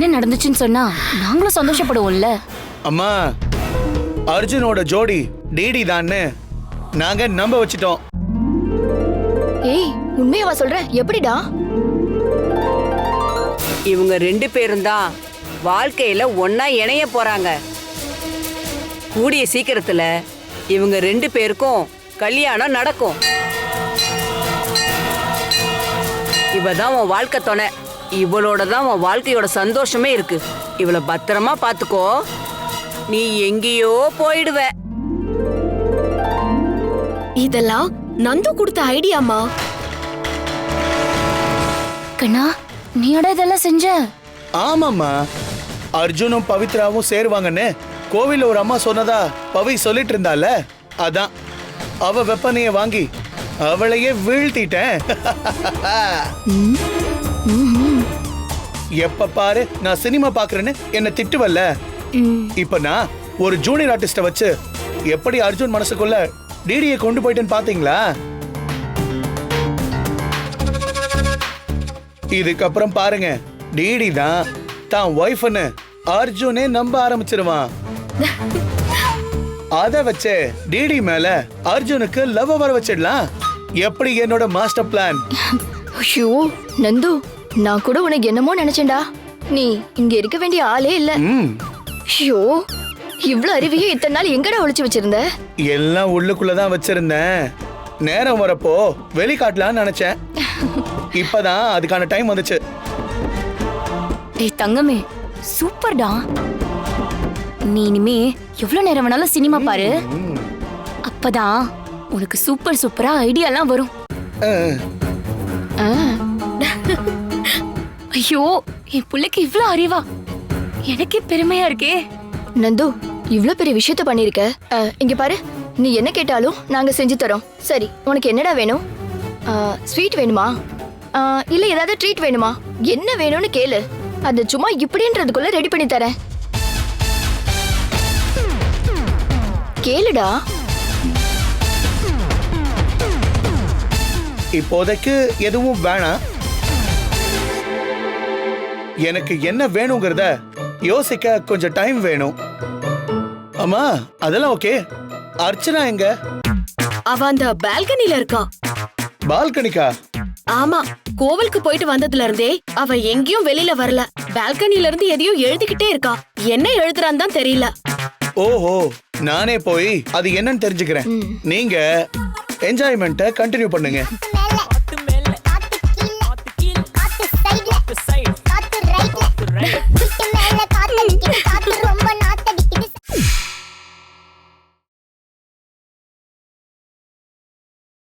என்ன நடந்துச்சுன்னு சொன்னா நாங்களும் சந்தோஷப்படுவோம்ல. அம்மா அர்ஜுனோட ஜோடி டிடி தான்னு நாங்க நம்ப வச்சிட்டோம். ஏய் உண்மையாவா சொல்ற? எப்படிடா? இவங்க ரெண்டு பேரும் தான் வாழ்க்கையில ஒன்னா இணைய போறாங்க. கூடிய சீக்கிரத்துல இவங்க ரெண்டு பேருக்கும் கல்யாணம் நடக்கும். இவ தான் உன் வாழ்க்கை துணை. இவளோட தான் உன் வாழ்க்கையோட சந்தோஷமே இருக்கு. இவளை பத்திரமா பாத்துக்கோ நீ எங்கேயோ போயிடுவ. இதெல்லாம் நந்து கொடுத்த ஐடியாமா கண்ணா நீயோட இதெல்லாம் செஞ்ச? ஆமாம்மா. அர்ஜுனும் பவித்ராவும் சேருவாங்கன்னு கோவில்ல ஒரு அம்மா சொன்னதா பவி சொல்லிட்டு இருந்தால? அதான். அவ வெப்பனைய வாங்கி அவளையே வீழ்த்திட்டேன். எப்ப பாரு நான் சினிமா பாக்குறேன்னு என்ன திட்டுவல்ல. இப்ப நான் ஒரு ஜூனியர் ஆர்டிஸ்ட வச்சு எப்படி அர்ஜுன் மனசுக்குள்ள டிடியை கொண்டு போயிட்டேன்னு பாத்தீங்களா? இதுக்கப்புறம் பாருங்க டிடி தான் தான் ஒய்ஃப்னு அர்ஜுனே நம்ப ஆரம்பிச்சிருவான். அத வச்சு டிடி மேல அர்ஜுனுக்கு லவ் வர வச்சிடலாம். எப்படி என்னோட மாஸ்டர் பிளான் ஐயோ நந்து. நான் கூட உனக்கு என்னமோ நினைச்சேன்டா. நீ இங்க இருக்க வேண்டிய ஆளே இல்ல. ஐயோ இவ்ளோ அறிவியும் இத்தனை நாள் எங்கடா ஒளிச்சு வச்சிருந்த? எல்லாம் உள்ளுக்குள்ளதான் வச்சிருந்தேன். நேரம் வரப்போ வெளிக்காட்டலாம்னு நினைச்சேன். இப்பதான் அதுக்கான டைம் வந்துச்சு. டேய் தங்கமே சூப்பர்டா. நீ இனிமே எவ்வளவு நேரம் வேணாலும் சினிமா பாரு. அப்பதான் உனக்கு சூப்பர் சூப்பரா ஐடியாலாம் வரும். ஆ, ஐயோ என் பிள்ளைக்கு இவ்ளோ அறிவா? எனக்கே பெருமையா இருக்கே. நந்து இவ்ளோ பெரிய விஷயத்த பண்ணிருக்க. இங்க பாரு. நீ என்ன கேட்டாலும் நாங்க செஞ்சு தரோம். சரி உனக்கு என்னடா வேணும்? ஸ்வீட் வேணுமா? இல்ல ஏதாவது ட்ரீட் வேணுமா? என்ன வேணும்னு கேளு. அது சும்மா இப்படின்றதுக்குள்ள ரெடி பண்ணி தரேன். கேளுடா. இப்போதைக்கு எதுவும் வேணாம். எனக்கு என்ன வேணுங்கிறத யோசிக்க கொஞ்சம் டைம் வேணும். அம்மா அதெல்லாம் ஓகே அர்ச்சனா எங்க? அவ அந்த பால்கனில இருக்கா பால்கனிக்கா? ஆமா கோவிலுக்கு போயிட்டு வந்ததுல இருந்தே அவ எங்கேயும் வெளியில வரல. பால்கனில இருந்து எதையோ எழுதிக்கிட்டே இருக்கா. என்ன எழுதுறான்னு தான் தெரியல. ஓஹோ நானே போய் அது என்னன்னு தெரிஞ்சுக்கிறேன். நீங்க என்ஜாய்மெண்ட்டை கண்டினியூ பண்ணுங்க.